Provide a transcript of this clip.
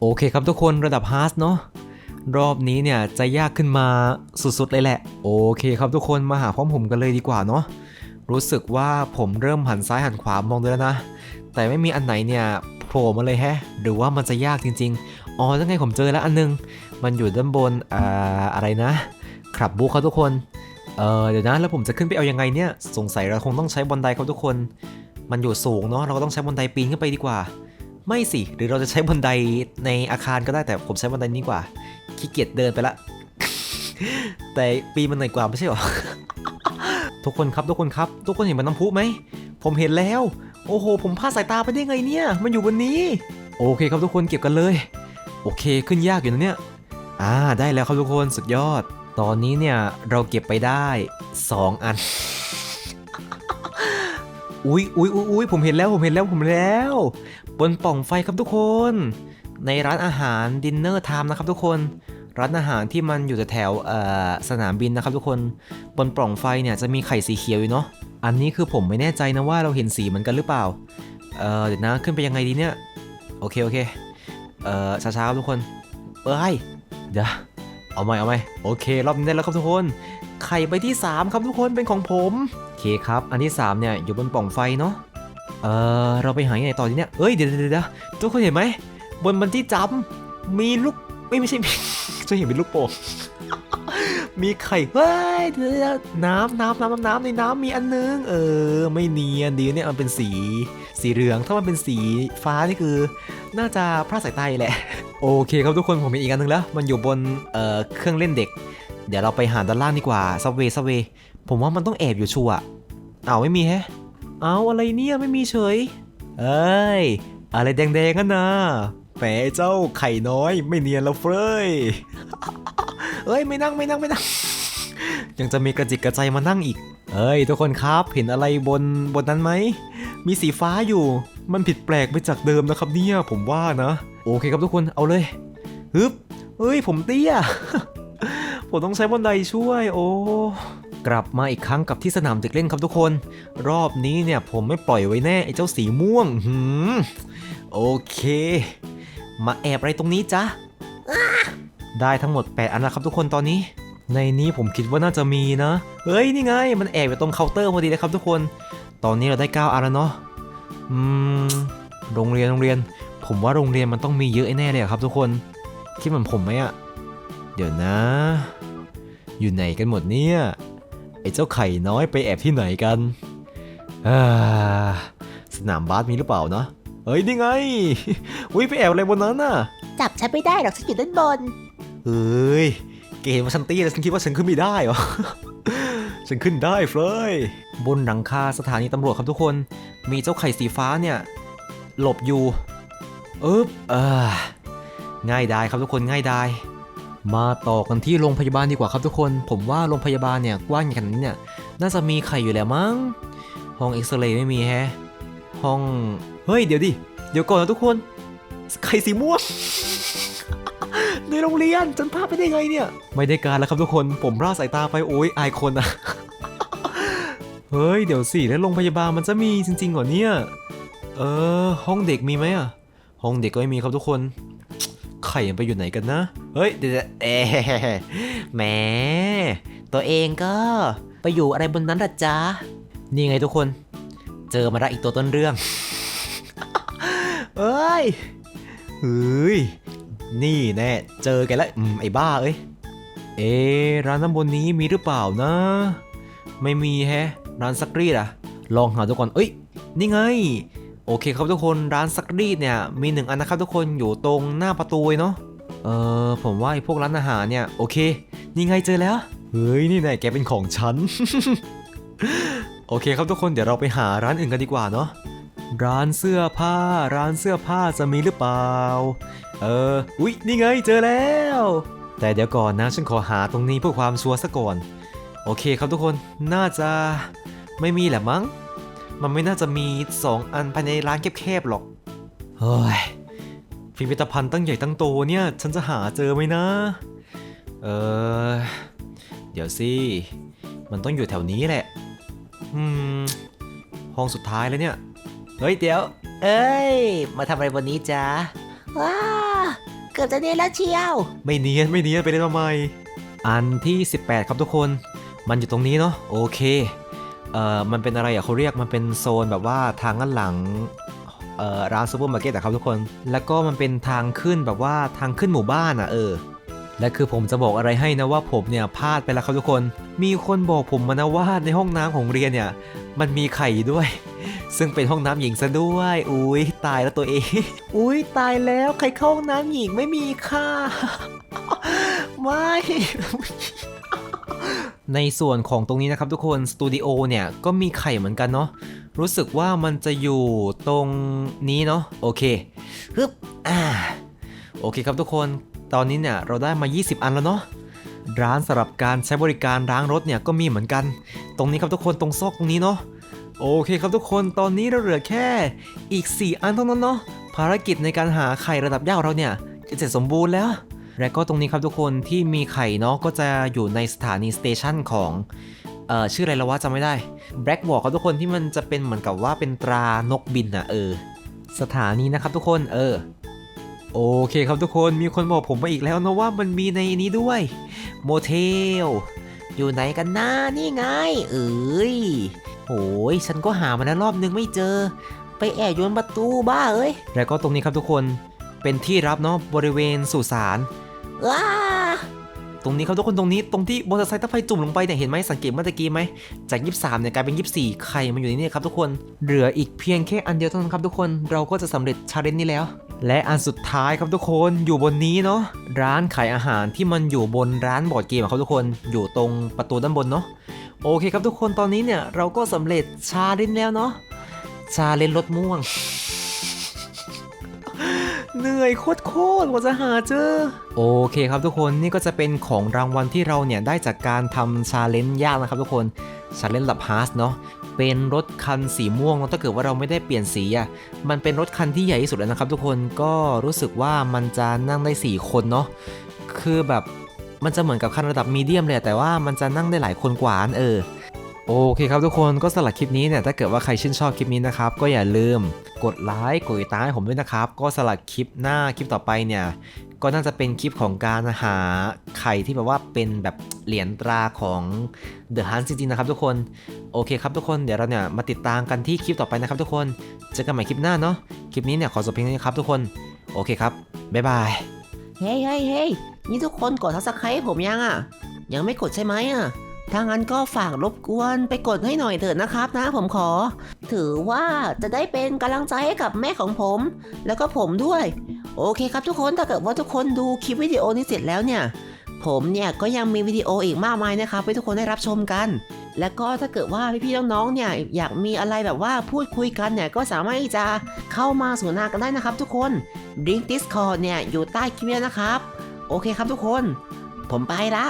โอเคครับทุกคนระดับฮาร์สเนาะรอบนี้เนี่ยจะยากขึ้นมาสุดๆเลยแหละ โอเคครับทุกคนมาหาพร้อมผมกันเลยดีกว่าเนาะรู้สึกว่าผมเริ่มหันซ้ายหันขวามองดูแล้วนะ แต่ไม่มีอันไหนเนี่ยโผล่มาเลยแฮะ หรือว่ามันจะยากจริงๆ อ๋อยังไงผมเจอแล้วอันนึง มันอยู่ด้านบนอ่าอะไรนะขับบุ๊คครับทุกคน เออเดี๋ยวนะแล้วผมจะขึ้นไปเอายังไงเนี่ย สงสัยเราคงต้องใช้บันไดครับทุกคน มันอยู่สูงเนาะเราก็ต้องใช้บันไดปีนขึ้นไปดีกว่า ไม่สิ หรือเราจะใช้บันไดในอาคารก็ได้แต่ผมใช้บันไดนี้กว่าขี้เกียจเดินไปละ แต่ปีมันหน่อยกว่าไม่ใช่หรอ ทุกคนครับทุกคนครับ ทุกคนเห็นมันน้ำพุไหม ผมเห็นแล้ว โอ้โห ผมพลาดสายตาไปได้ไงเนี่ย มันอยู่บนนี้ โอเคครับทุกคนเก็บกันเลย โอเคขึ้นยากอยู่นะเนี่ย อ่าได้แล้วครับทุกคนสุดยอด ตอนนี้เนี่ยเราเก็บไปได้ 2 อัน อุ๊ยอุ๊ยอุ๊ยอุ๊ยผมเห็นแล้วผมเห็นแล้วผมแล้ว บนปล่องไฟครับทุกคน ในร้านอาหารดินเนอร์ไทม์นะครับทุกคน ร้านอาหารที่มันอยู่แถวสนามบินนะครับทุกคน บนปล่องไฟเนี่ยจะมีไข่สีเขียวอยู่เนาะ อันนี้คือผมไม่แน่ใจนะว่าเราเห็นสีเหมือนกันหรือเปล่า เออเดี๋ยวนะขึ้นไปยังไงดีเนี่ย โอเคโอเค เออช้าๆครับทุกคนเอ้ยเดี๋ยวเอาใหม่เอาใหม่โอเค รอบนี้ได้แล้วครับทุกคน ไข่ใบที่ 3 ครับทุกคนเป็นของผมโอเคครับ อันที่ 3 เนี่ยอยู่บนปล่องไฟเนาะเออเราไปหาที่ไหนต่อดีเนี่ยเอ้ยเดี๋ยวเดี๋ยวเดี๋ยวทุกคนเห็นไหมบนบันที่จำมีลูกไม่ไม่ใช่จะเห็นเป็นลูกโป่งมีไข่เฮ้ยเดี๋ยวเดี๋ยวน้ำน้ำน้ำน้ำน้ำในน้ำมีอันนึง เออ ไม่เนียนดีเนี่ยมันเป็นสี สีเหลืองถ้ามันเป็นสีฟ้านี่คือ น่าจะพลาดสายตาแหละ โอเคครับทุกคนผมมีอีกอันหนึงแล้ว มันอยู่บนเอ่อเครื่องเล่นเด็ก เดี๋ยวเราไปหาด้านล่างดีกว่าซับเวซับเวผมว่ามันต้องแอบอยู่ชัวร์เอาไม่มีแฮะ เอาอะไรเนี่ยไม่มีเฉย เอ้ย อะไรแดงๆกันนะแหมเจ้าไข่น้อยไม่เนียนแล้วเฟ้ยเอ้ยไม่นั่งไม่นั่งไม่นั่ง ยังจะมีกระจิกกระใจมานั่งอีก เอ้ย ทุกคนครับเห็นอะไรบนบนนั้นไหม มีสีฟ้าอยู่ มันผิดแปลกไปจากเดิมนะครับเนี่ยผมว่านะ โอเคครับทุกคนเอาเลยฮึบเอ้ยผมเตี้ย ผมต้องใช้บันไดช่วย โอ้ กลับมาอีกครั้งกับที่สนามเด็กเล่นครับทุกคน รอบนี้เนี่ยผมไม่ปล่อยไว้แน่ ไอ้เจ้าสีม่วงหืมโอเค มาแอบอะไรตรงนี้จ๊ะ ได้ทั้งหมด 8 อันแล้วครับทุกคนตอนนี้ ในนี้ผมคิดว่าน่าจะมีนะ เฮ้ย นี่ไง มันแอบอยู่ตรงเคาน์เตอร์พอดีเลยครับทุกคน ตอนนี้เราได้ 9 อันแล้วเนาะ อืม โรงเรียน โรงเรียน ผมว่าโรงเรียนมันต้องมีเยอะแน่เลยครับทุกคนคิดเหมือนผมไหมอะเดี๋ยวนะ อยู่ไหนกันหมดเนี่ย ไอ้เจ้าไข่น้อยไปแอบที่ไหนกันอ่าสนามบาสมีหรือเปล่านะเฮ้ยนี่ไงอุ้ยไปแอบอะไรบนนั้นน่ะ จับฉันไม่ได้หรอกฉันอยู่ด้านบนเฮ้ยแกเห็นว่าฉันตีแล้วฉันคิดว่าฉันขึ้นไม่ได้เหรอฉันขึ้นได้เฟยบนหลังคาสถานีตำรวจครับทุกคน มีเจ้าไข่สีฟ้าเนี่ย หลบอยู่อึ๊บเออง่ายได้ครับทุกคนง่ายได้ มาต่อกันที่โรงพยาบาลดีกว่าครับทุกคน ผมว่าโรงพยาบาลเนี่ยกว้างอย่างขนาดนี้เนี่ยน่าจะมีไข่อยู่แล้วมั้ง ห้องเอ็กซเรย์ไม่มีแฮะ ห้อง เฮ้ยเดี๋ยวดิ เดี๋ยวก่อนนะทุกคน ไข่สีม่วงในโรงเรียนฉันพลาดไปได้ไงเนี่ย ไม่ได้การแล้วครับทุกคน ผมพลาสายตาไปโอ้ยอายคนอะเฮ้ยเดี๋ยวสิแล้วโรงพยาบาลมันจะมีจริงๆเหรอเนี่ย เออ ห้องเด็กมีไหมอะห้องเด็กก็ไม่มีครับทุกคน ไข่มันไปอยู่ไหนกันนะ เฮ้ยเดี๋ยวเอ๊แหม ตัวเองก็ไปอยู่อะไรบนนั้นละจ๊ะนี่ไงทุกคน เจอมาละอีกตัวต้นเรื่อง เอ้ยเฮ้ย นี่แน่ เจอแกันแล้วอืมไอ้บ้าเอ้ย เอร้านน้ำบนนี้มีหรือเปล่านะ ไม่มีแฮะ ร้านซักรีดอะลองหาดูก่อน เอ้ย นี่ไง โอเคครับทุกคนร้านซักรีดเนี่ยมีหนึ่งอันนะครับทุกคนอยู่ตรงหน้าประตูเนาะเออผมว่าไอ้พวกร้านอาหารเนี่ยโอเคนี่ไงเจอแล้วเฮ้ยนี่ไงแกเป็นของฉัน โอเคครับทุกคนเดี๋ยวเราไปหาร้านอื่นกันดีกว่าเนาะร้านเสื้อผ้า ร้านเสื้อผ้าจะมีหรือเปล่า เอออุ๊ยนี่ไงเจอแล้ว แต่เดี๋ยวก่อนนะฉันขอหาตรงนี้เพื่อความชัวร์ซะก่อน โอเคครับทุกคนน่าจะไม่มีแหละมั้ง มันไม่น่าจะมี 2 อันภายในร้านแคบๆหรอก เฮ้ย พิพิธภัณฑ์ตั้งใหญ่ตั้งโตเนี่ย ฉันจะหาเจอไหมนะ เออ เดี๋ยวสิ มันต้องอยู่แถวนี้แหละ อืม ห้องสุดท้ายแล้วเนี่ย เฮ้ยเดี๋ยว เอ้ย มาทำอะไรบนนี้จ๊ะ ว้า เกือบจะเนียนแล้วเชียว ไม่เนียนไม่เนียนไปเล่นมาใหม่ อันที่ 18 ครับทุกคน มันอยู่ตรงนี้เนาะ โอเค เอ่อมันเป็นอะไรอะเขาเรียกมันเป็นโซนแบบว่าทางด้านหลังเอ่อร้านซูเปอร์มาร์เก็ตอะครับทุกคน แล้วก็มันเป็นทางขึ้นแบบว่าทางขึ้นหมู่บ้านอะเออ และคือผมจะบอกอะไรให้นะว่าผมเนี่ยพลาดไปแล้วครับทุกคน มีคนบอกผมมานะว่าในห้องน้ำของเรียนเนี่ยมันมีไข่อยู่ด้วย ซึ่งเป็นห้องน้ำหญิงซะด้วย อุ้ยตายแล้วตัวเอง อุ้ยตายแล้วใครเข้าห้องน้ำหญิงไม่มีค่ะไม่ ในส่วนของตรงนี้นะครับทุกคนสตูดิโอเนี่ยก็มีไข่เหมือนกันเนาะรู้สึกว่ามันจะอยู่ตรงนี้เนาะโอเคฮึบอ่าโอเคครับทุกคนตอนนี้เนี่ยเราได้มา 20 อันแล้วเนาะร้านสำหรับการใช้บริการล้างรถเนี่ยก็มีเหมือนกัน ตรงนี้ครับทุกคนตรงซอกตรงนี้เนาะโอเคครับทุกคนตอนนี้เราเหลือแค่อีก 4 อันเท่านั้นเนาะภารกิจในการหาไข่ระดับยากเราเนี่ยจะเสร็จสมบูรณ์แล้ว และก็ตรงนี้ครับทุกคนที่มีไข่เนาะก็จะอยู่ในสถานีสเตชันของเอ่อชื่ออะไรแล้ววะจำไม่ได้ Black w a l ครับทุกคนที่มันจะเป็นเหมือนกับว่าเป็นตรานกบินอะเออ สถานีนะครับทุกคนเออ โอเคครับทุกคนมีคนบอกผมมาอีกแล้วนะว่ามันมีในนี้ด้วยโมเทลอยู่ไหนกันนะนี่ไง เอ้ยโอ้ยฉันก็หามาแล้วรอบนึงไม่เจอ ไปแอบอยู่บนประตูบ้าเอ้ยแล้วก็ตรงนี้ครับทุกคนเป็นที่รับเนาะบริเวณสุสาน ว้าตรงนี้ครับทุกคนตรงนี้ตรงที่มอเตอร์ไซค์ถ้าไฟจุ่มลงไปเนี่ยเห็นไหมสังเกตเมื่อตะกี้ไหมจาก 23เนี่ยกลายเป็น 24 ไข่มันอยู่ในนี่ครับทุกคนเหลืออีกเพียงแค่อันเดียวเท่านั้นครับทุกคนเราก็จะสำเร็จชาเลนจ์นี้แล้ว และอันสุดท้ายครับทุกคนอยู่บนนี้เนาะร้านขายอาหารที่มันอยู่บนร้านบอร์ดเกมครับทุกคนอยู่ตรงประตูด้านบนเนาะโอเคครับทุกคนตอนนี้เนี่ยเราก็สำเร็จชาเลนจ์แล้วเนาะชาเลนจ์รถม่วง เหนื่อยโคตรโคตรกว่าจะหาเจอ โอเคครับทุกคนนี่ก็จะเป็นของรางวัลที่เราเนี่ยได้จากการทำชาเลนจ์ยากนะครับทุกคนชาเลนจ์ลับฮาร์สเนาะเป็นรถคันสีม่วงเนอะถ้าเกิดว่าเราไม่ได้เปลี่ยนสีอะมันเป็นรถคันที่ใหญ่ที่สุดแล้วนะครับทุกคนก็รู้สึกว่ามันจะนั่งได้ 4 คนเนาะคือแบบมันจะเหมือนกับคันระดับมีเดียมเลยแต่ว่ามันจะนั่งได้หลายคนกว่านเออโอเคครับทุกคนก็สำหรับคลิปนี้เนี่ยถ้าเกิดว่าใครชื่นชอบคลิปนี้นะครับก็อย่าลืม กดไลค์กดติดตามให้ผมด้วยนะครับ ก็สำหรับคลิปหน้าคลิปต่อไปเนี่ยก็น่าจะเป็นคลิปของการหาไข่ที่แบบว่าเป็นแบบเหรียญตราของ The Hunt จริงๆนะครับทุกคน โอเคครับทุกคนเดี๋ยวเราเนี่ยมาติดตามกันที่คลิปต่อไปนะครับทุกคนเจอกันใหม่คลิปหน้าเนาะคลิปนี้เนี่ยขอจบเพียงเท่านี้ครับทุกคนโอเคครับบ๊ายบายเฮ้ยเฮ้ยเฮ้ยนี่ทุกคนกดทับสไครต์ผมยังอะ ยังไม่กดใช่ไหมอะ ถ้างั้นก็ฝากรบกวนไปกดให้หน่อยเถิดนะครับนะผมขอ ถือว่าจะได้เป็นกำลังใจให้กับแม่ของผม แล้วก็ผมด้วย โอเคครับทุกคนถ้าเกิดว่าทุกคนดูคลิปวิดีโอนี้เสร็จแล้วเนี่ย ผมเนี่ยก็ยังมีวิดีโออีกมากมายนะครับให้ทุกคนได้รับชมกัน แล้วก็ถ้าเกิดว่าพี่ๆน้องๆเนี่ยอยากมีอะไรแบบว่าพูดคุยกันเนี่ยก็สามารถที่จะเข้ามาสนทนากันได้นะครับ ทุกคนลิงก์ Discord เนี่ยอยู่ใต้คลิปนี้นะครับ โอเคครับทุกคน ผมไปละ